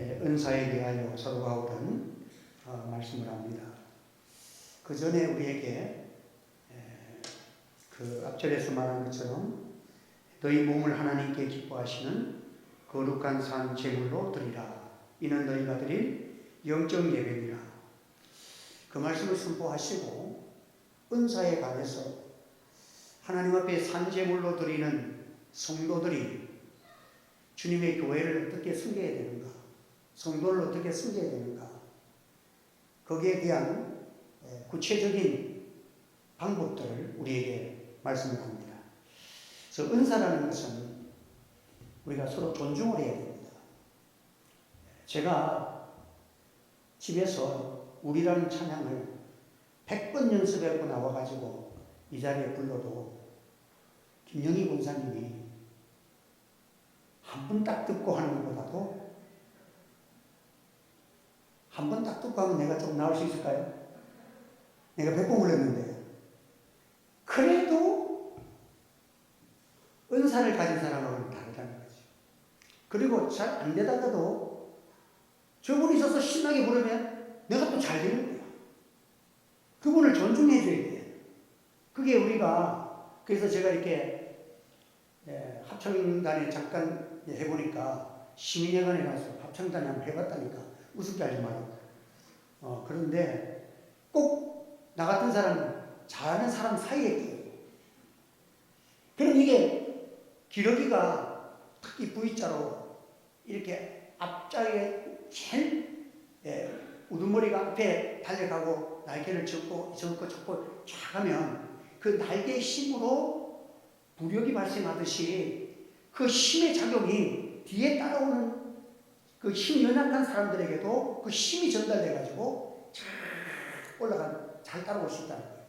예, 은사에 대하여 서로가 오던 어, 말씀을 합니다. 그 전에 우리에게 예, 그 앞절에서 말한 것처럼 너희 몸을 하나님께 기뻐하시는 거룩한 산 제물로 드리라. 이는 너희가 드릴 영적 예배니라. 그 말씀을 선포하시고 은사에 관해서 하나님 앞에 산 제물로 드리는 성도들이 주님의 교회를 어떻게 섬겨야 되는가? 성도를 어떻게 섬겨야 되는가? 거기에 대한 예, 구체적인 방법들을 우리에게 말씀을 합니다. 그래서 은사라는 것은 우리가 서로 존중을 해야 됩니다. 제가 집에서 우리라는 찬양을 100번 연습하고 나와가지고 이 자리에 불러도 김영희 권사님이 한 번 딱 듣고 하는 것보다도 한 번딱 듣고 하면 내가 좀 나올 수 있을까요? 내가 100번 불렀는데 그래도 은사를 가진 사람하고는 다르다는 거죠. 그리고 잘 안 되다가도 저분이 있어서 신나게 부르면 내가 또 잘 되는 거야. 그분을 존중해 줘야 돼. 그게 우리가 그래서 제가 이렇게 예, 합창단에 잠깐 해보니까 시민회관에 가서 합창단에 한번 해봤다니까 우습게 하지 마라. 어, 그런데 꼭 나 같은 사람 잘하는 사람 사이에 끼어요. 그럼 이게 기러기가 특히 V자로 이렇게 앞자리에 제일 예, 우두머리가 앞에 달려가고 날개를 접고 접고 접고 쫙 하면 그 날개의 힘으로 부력이 발생하듯이 그 힘의 작용이 뒤에 따라오는 그힘 연약한 사람들에게도 그 힘이 전달돼 가지고 쫙 올라간 잘 따라올 수 있다는 거예요.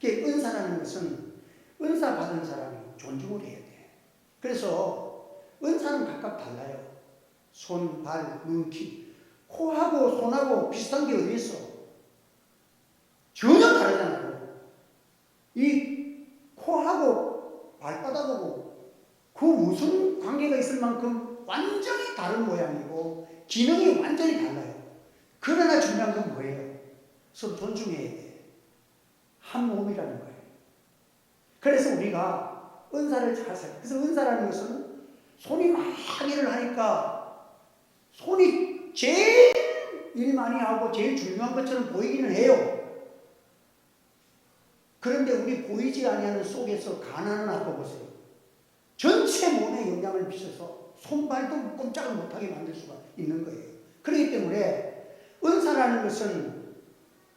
그게 은사라는 것은 은사 받은 사람이 존중을 해야 돼. 그래서 은사는 각각 달라요. 손, 발, 눈, 귀. 코하고 손하고 비슷한 게 어디 있어? 전혀 다르잖아요. 이 코하고 발바닥하고 그 무슨 관계가 있을 만큼 완전히 다른 모양이고 기능이 완전히 달라요. 그러나 중요한 건 뭐예요? 서로 존중해야 돼. 한 몸이라는 거예요. 그래서 우리가 은사를 잘 살. 그래서 은사라는 것은 손이 막 일을 하니까 손이 제일 일 많이 하고 제일 중요한 것처럼 보이기는 해요. 그런데 우리 보이지 아니하는 속에서 가난을 하고 보세요. 전체 몸에 영향을 미쳐서 손발도 꼼짝을 못하게 만들 수가 있는 거예요. 그렇기 때문에 은사라는 것은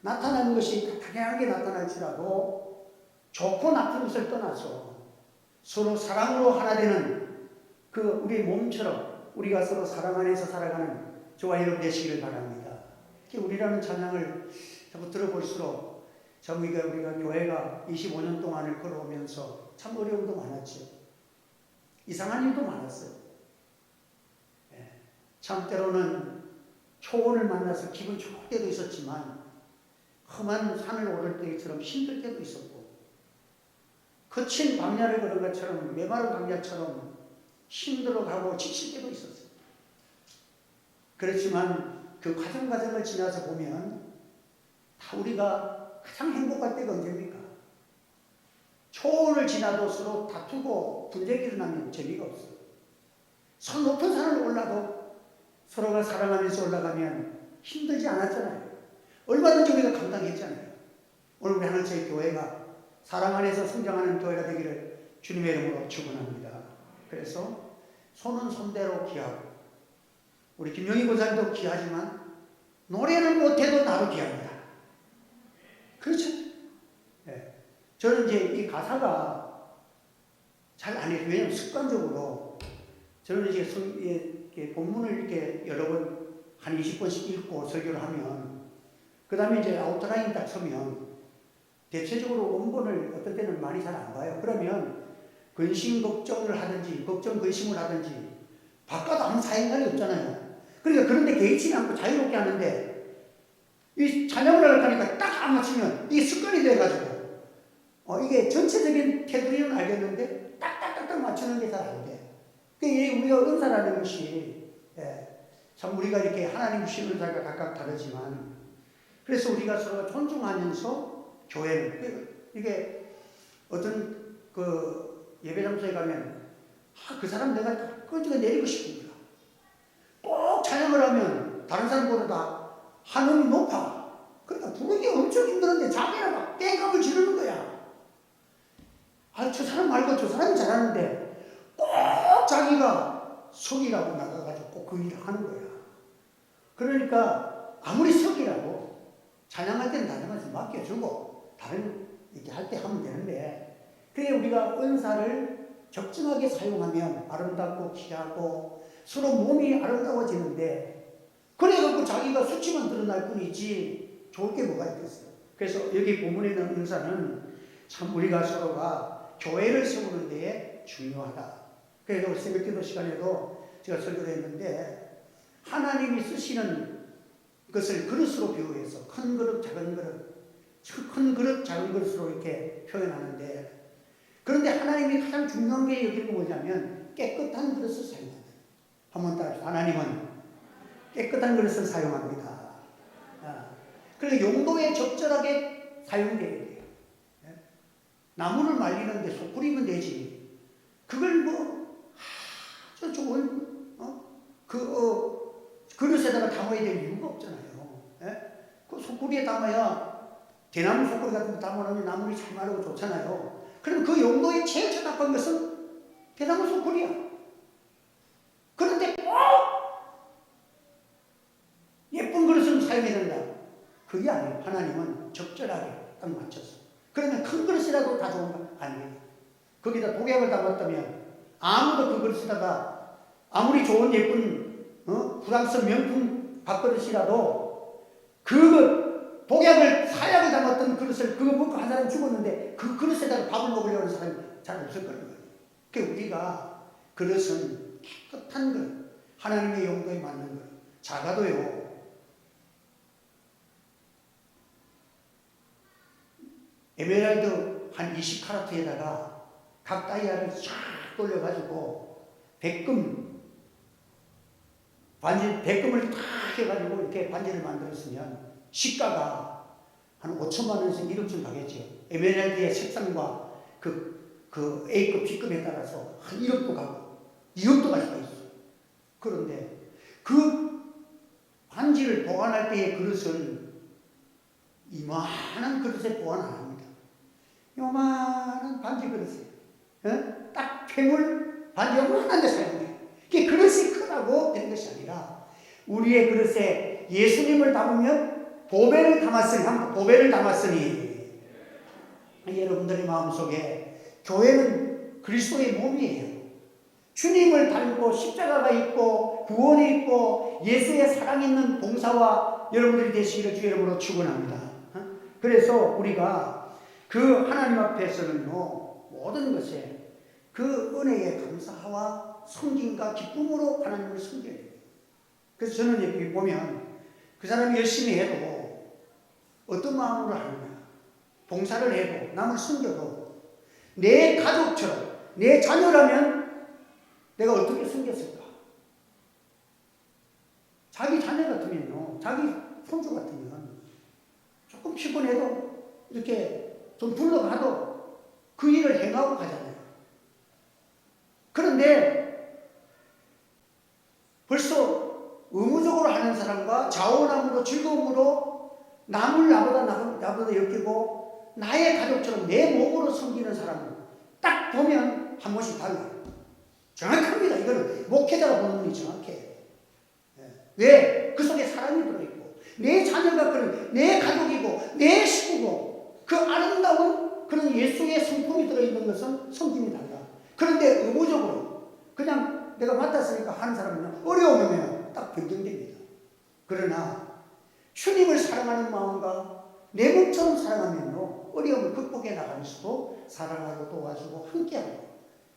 나타나는 것이 다양하게 나타날지라도 좋고 나쁜 것을 떠나서 서로 사랑으로 하나 되는 그 우리 몸처럼 우리가 서로 사랑 안에서 살아가는 저와 여러분 되시기를 바랍니다. 우리라는 찬양을 자꾸 들어볼수록 참 우리가 우리가 교회가 25년 동안을 걸어오면서 참 어려움도 많았죠. 이상한 일도 많았어요. 예. 참 때로는 초원을 만나서 기분 좋을 때도 있었지만 험한 산을 오를 때처럼 힘들 때도 있었고 거친 광야를 걸은 것처럼 메마른 광야처럼 힘들어 가고 지칠 때도 있었어요. 그렇지만 그 과정 과정을 지나서 보면 다 우리가 가장 행복할 때가 언제입니까? 초원을 지나도 서로 다투고 분쟁이 일어나면 재미가 없어요. 선 높은 산을 올라도 서로가 사랑하면서 올라가면 힘들지 않았잖아요. 얼마든지 우리가 감당했잖아요. 오늘 우리 하늘의 교회가 사랑 안에서 성장하는 교회가 되기를 주님의 이름으로 축원합니다. 그래서 손은 손대로 귀하고 우리 김영희 권사님도 귀하지만 노래는 못해도 나도 귀합니다. 그렇죠? 네. 저는 이제 이 가사가 잘 안 해요. 왜냐면 습관적으로 저는 이제 성, 예, 본문을 이렇게 여러 번 한 20번씩 읽고 설교를 하면 그 다음에 이제 아웃라인 딱 서면 대체적으로 원본을 어떤 때는 많이 잘 안 봐요. 그러면 근심 걱정을 하든지 걱정 근심을 하든지 바꿔도 아무 사행관이 없잖아요. 그러니까 그런데 개의치지 않고 자유롭게 하는데 이 찬양을 하니까 딱 안 맞추면 이게 습관이 돼가지고 어, 이게 전체적인 테두리는 알겠는데 딱딱딱딱 맞추는 게 잘 안 돼. 그게 우리가 은사라는 것이 예, 참 우리가 이렇게 하나님 주신 은사가 각각 다르지만 그래서 우리가 서로 존중하면서 교회는 이게 어떤 그 예배 장소에 가면 아, 그 사람 내가 끄지가 내리고 거야. 꼭 찬양을 하면 다른 사람보다 다 한음이 높아. 그러니까 부르기 엄청 힘들었는데 자기는 막 땡깡을 지르는 거야. 아, 저 사람 말고 저 사람이 잘하는데 꼭 자기가 석이라고 나가가지고 꼭 그 일을 하는 거야. 그러니까 아무리 석이라고 찬양할 때는 다른 맡겨주고 다른 이렇게 할 때 하면 되는데 그래 우리가 은사를 적정하게 사용하면 아름답고 귀하고 서로 몸이 아름다워지는데 그래갖고 자기가 수치만 드러날 뿐이지 좋을 게 뭐가 있겠어요. 그래서 여기 본문에 있는 은사는 참 우리가 서로가 교회를 세우는 데에 중요하다. 그래서 우리 새벽 기도 시간에도 제가 설교를 했는데 하나님이 쓰시는 것을 그릇으로 비유해서 큰 그릇, 작은 그릇, 큰 그릇, 작은 그릇으로 이렇게 표현하는데 그런데 하나님이 가장 중요한 게 여기는 뭐냐면 깨끗한 그릇을 사용한다. 한번 따라서 하나님은 깨끗한 그릇을 사용합니다. 아, 그래서 용도에 적절하게 사용돼야 돼요. 예? 나무를 말리는데 속 끓이면 되지. 그걸 뭐 좋은 어? 그 어, 그릇에다가 담아야 될 이유가 없잖아요. 예? 그 속구리에 담아야 대나무 속구리 같은 거 담아놓으면 나물이 잘 마르고 좋잖아요. 그럼 그 용도에 제일 적합한 것은 대나무 속구리야. 그런데 꼭 예쁜 그릇을 사용해야 된다. 그게 아니에요. 하나님은 적절하게 딱 맞춰서. 그러면 큰 그릇이라도 다 좋은 거 아니에요. 거기다 독약을 담았다면 아무도 그 그릇에다가 아무리 좋은 예쁜 어? 프랑스 명품 밥그릇이라도 그 독약을 사약을 담았던 그릇을 그거 먹고 한 사람 죽었는데 그 그릇에다가 밥을 먹으려는 사람이 잘 없을 거예요. 그 우리가 그릇은 깨끗한 그릇, 하나님의 용도에 맞는 그릇, 작아도요. 에메랄드 한 20카라트에다가 각 다이아를 쫙 돌려가지고 백금 반지 백금을 탁 해가지고 이렇게 반지를 만들었으면 시가가 한 5천만 원에서 1억쯤 가겠죠. 에메랄드의 색상과 그, 그 A급, B급에 따라서 한 1억도 가고 2억도 갈 수가 있어. 그런데 그 반지를 보관할 때의 그릇은 이만한 그릇에 보관 안 합니다. 요만한 반지 그릇에 어? 딱 폐물 반지 요만한 데 사용해요. 그게 그릇이 크다고 되는 것이 아니라 우리의 그릇에 예수님을 담으면 보배를 담았으니 한 보배를 담았으니 여러분들의 마음속에 교회는 그리스도의 몸이에요. 주님을 닮고 십자가가 있고 구원이 있고 예수의 사랑 있는 봉사와 여러분들이 되시기를 주 이름으로 축원합니다. 어? 그래서 우리가 그 하나님 앞에서는요 모든 그 은혜에 감사와 성김과 기쁨으로 하나님을 섬겨야 돼요. 그래서 저는 여기 보면 그 사람이 열심히 해도 어떤 마음으로 하느냐. 봉사를 해도 남을 숨겨도 내 가족처럼 내 자녀라면 내가 어떻게 숨겼을까? 자기 자녀 같으면요, 자기 손주 같으면 조금 피곤해도 이렇게 좀 불러가도 그 일을 행하고 가잖아요. 그런데 벌써 의무적으로 하는 사람과 자원함으로 즐거움으로 남을 나보다 나보다 여기고 나의 가족처럼 내 몸으로 섬기는 사람은 딱 보면 한 번씩 달라요. 정확합니다. 이거는 목회자가 보는 눈이 정확해. 왜? 그 속에 사람이 들어있고 내 자녀가 그런 내 가족이고 내 식구고 그 아름다운 그런 예수의 성품이 들어있는 것은 성품이 달라. 그런데 의무적으로 그냥 내가 맡았으니까 하는 사람은 어려우면 딱 변경됩니다. 그러나 주님을 사랑하는 마음과 내 몸처럼 사랑하면요 어려움을 극복해 나가면서도 사랑하고 도와주고 함께하고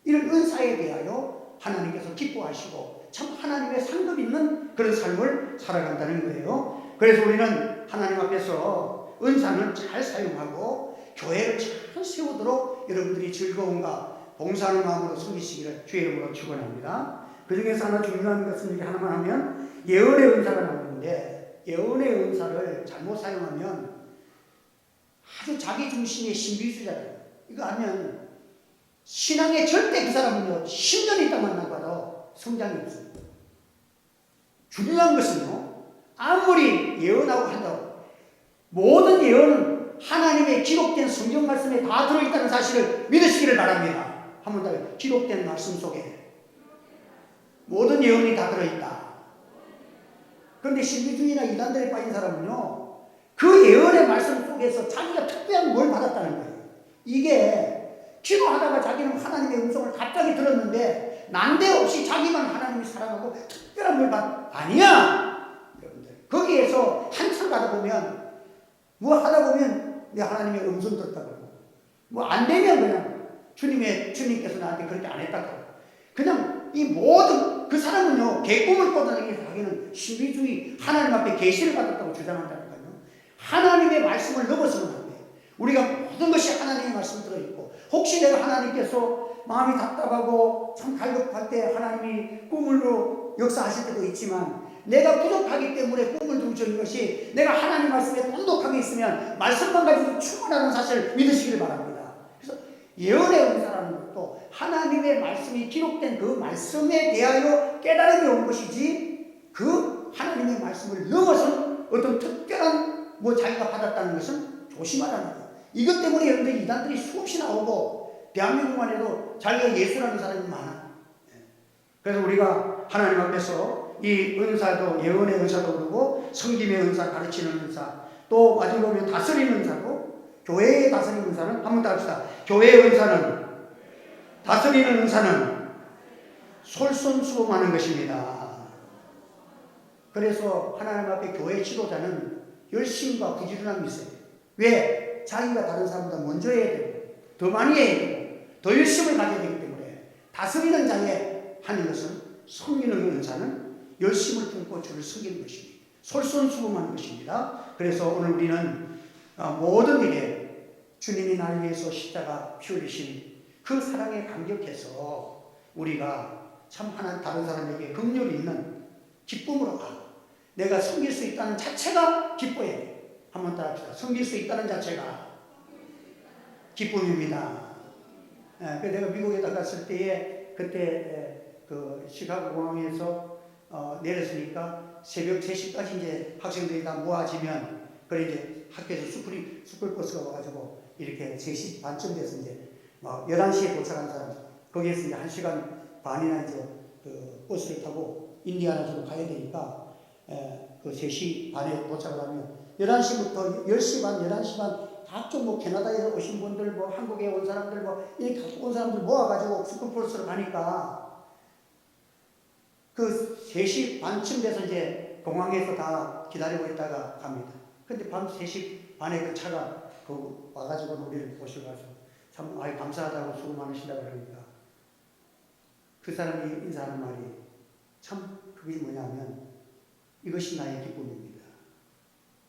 이런 은사에 대하여 하나님께서 기뻐하시고 참 하나님의 상급 있는 그런 삶을 살아간다는 거예요. 그래서 우리는 하나님 앞에서 은사는 잘 사용하고 교회를 잘 세우도록 여러분들이 즐거움과 봉사하는 마음으로 섬기시기를 주의 이름으로 축원합니다. 그 중에서 하나 중요한 것은 이렇게 하나만 하면 예언의 은사가 나오는데 예언의 은사를 잘못 사용하면 아주 자기 중심의 신비주의자예요. 이거 하면 신앙에 절대 그 사람은요 10년 있다 만나봐도 성장이 없습니다. 중요한 것은요 아무리 예언하고 한다고 모든 예언은 하나님의 기록된 성경 말씀에 다 들어있다는 사실을 믿으시기를 바랍니다. 한번 더 기록된 말씀 속에 모든 예언이 다 들어있다. 그런데 신비주의나 이단들에 빠진 사람은요, 그 예언의 말씀 속에서 자기가 특별한 뭘 받았다는 거예요. 이게 기도하다가 자기는 하나님의 음성을 갑자기 들었는데 난데없이 자기만 하나님이 사랑하고 특별한 걸 받, 아니야! 여러분들. 거기에서 한참 가다 보면, 뭐 하다 보면 내 하나님의 음성 들었다 그러고, 뭐 안 되면 그냥 주님의, 주님께서 나한테 그렇게 안 했다 그러고, 그냥 이 모든 그 사람은요 개꿈을 꿔다니기 자기는 신비주의 하나님 앞에 계시를 받았다고 주장한다니까요. 하나님의 말씀을 넘어서면 안 돼. 우리가 모든 것이 하나님의 말씀 들어 있고 혹시 내가 하나님께서 마음이 답답하고 참 갈급할 때 하나님이 꿈으로 역사하실 때도 있지만 내가 부족하기 때문에 꿈을 두고 주는 것이 내가 하나님 말씀에 돈독하게 있으면 말씀만 가지고 충분하다는 사실을 믿으시길 바랍니다. 그래서 예언의 은사라는 것도 하나님의 말씀이 기록된 그 말씀에 대하여 깨달음이 온 것이지 그 하나님의 말씀을 넘어선 어떤 특별한 뭐 자기가 받았다는 것은 조심하라는 거예요. 이것 때문에 여러분들 이단들이 수없이 나오고 대한민국만 해도 자기가 예수라는 사람이 많아. 예. 그래서 우리가 하나님 앞에서 이 은사도 예언의 은사도 그러고 성김의 은사 가르치는 은사 또 마지막에 보면 다스리는 은사도 교회의 다스리는 은사는 한번 더 합시다. 교회의 은사는 다스리는 은사는 솔선수범하는 것입니다. 그래서 하나님 앞에 교회 지도자는 열심과 부지런함이 있어요. 왜? 자기가 다른 사람보다 먼저 해야 되고, 더 많이 해야 되고, 더 열심을 가져야 되기 때문에 다스리는 자에 하는 것은 섬기는 은사는 열심을 품고 주를 섬기는 것입니다. 솔선수범하는 것입니다. 그래서 오늘 우리는 어, 모든 일에 주님이 나를 위해서 십자가 피 흘리신 그 사랑에 감격해서 우리가 참 하나 다른 사람에게 긍휼이 있는 기쁨으로 가고 내가 섬길 수 있다는 자체가 기뻐야 돼. 한번 따라 합시다. 섬길 수 있다는 자체가 기쁨입니다. 예, 그 내가 미국에 나갔을 때에 그때 에, 그 시카고 공항에서 어, 내렸으니까 새벽 3시까지 이제 학생들이 다 모아지면 그래 이제 학교에서 스쿨이 스쿨 버스가 와가지고 이렇게 3시 반쯤 돼서 이제 막 11시에 도착한 사람 거기에서 이제 1시간 반이나 이제 그 버스를 타고 인디아나주로 가야 되니까 에, 그 3시 반에 도착을 하면 11시부터 10시 반, 11시 반 각종 뭐 캐나다에서 오신 분들 뭐 한국에 온 사람들 뭐 이렇게 갖고 온 사람들 모아가지고 스쿨 버스로 가니까 그 3시 반쯤 돼서 이제 공항에서 다 기다리고 있다가 갑니다. 근데 밤 3시 반에 그 차가 그 와가지고 우리를 보셔가지고 참 아이 감사하다고 수고 많으시다 그러니까 그 사람이 인사하는 말이 참 그게 뭐냐면 이것이 나의 기쁨입니다.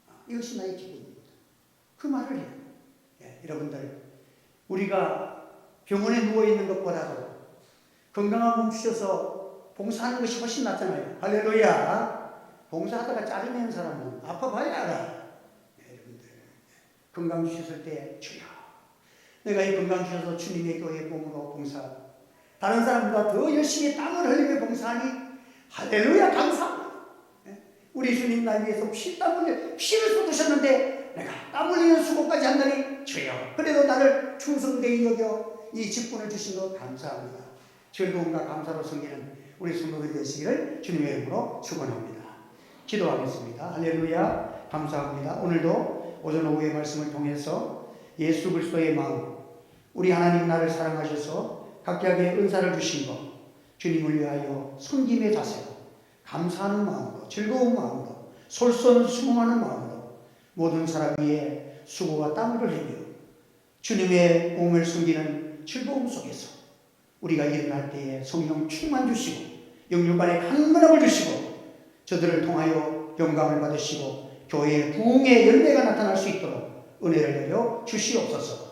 아, 이것이 나의 기쁨입니다. 그 말을 해요. 예, 여러분들 우리가 병원에 누워 있는 것보다도 건강한 몸 주셔서 봉사하는 것이 훨씬 낫잖아요. 할렐루야. 봉사하다가 짜증내는 사람은 아파봐야 알아. 예, 여러분들 건강 주셨을 때 주여 내가 이 건강 주셔서 주님의 교회 몸으로 봉사 다른 사람보다 더 열심히 땀을 흘리며 봉사하니 할렐루야 감사합니다. 예? 우리 주님 날 위해서 피땀 흘려 피를 쏟으셨는데 내가 땀 흘리는 수고까지 한다니 주여 그래도 나를 충성되이 여겨 이 직분을 주신 것 감사합니다. 즐거움과 감사로 섬기는 우리 성도들이 되시기를 주님의 이름으로 축원합니다. 기도하겠습니다. 할렐루야 감사합니다. 오늘도 오전 오후의 말씀을 통해서 예수 그리스도의 마음 우리 하나님 나를 사랑하셔서 각각의 은사를 주신 것 주님을 위하여 섬김의 자세로 감사하는 마음으로 즐거운 마음으로 솔선수범하는 마음으로 모든 사람 위에 수고와 땀을 흘리며 주님의 몸을 숨기는 즐거움 속에서 우리가 일어날 때에 성령 충만 주시고 영육간에 강건함을 주시고 저들을 통하여 영광을 받으시고 교회의 부흥의 열매가 나타날 수 있도록 은혜를 내려 주시옵소서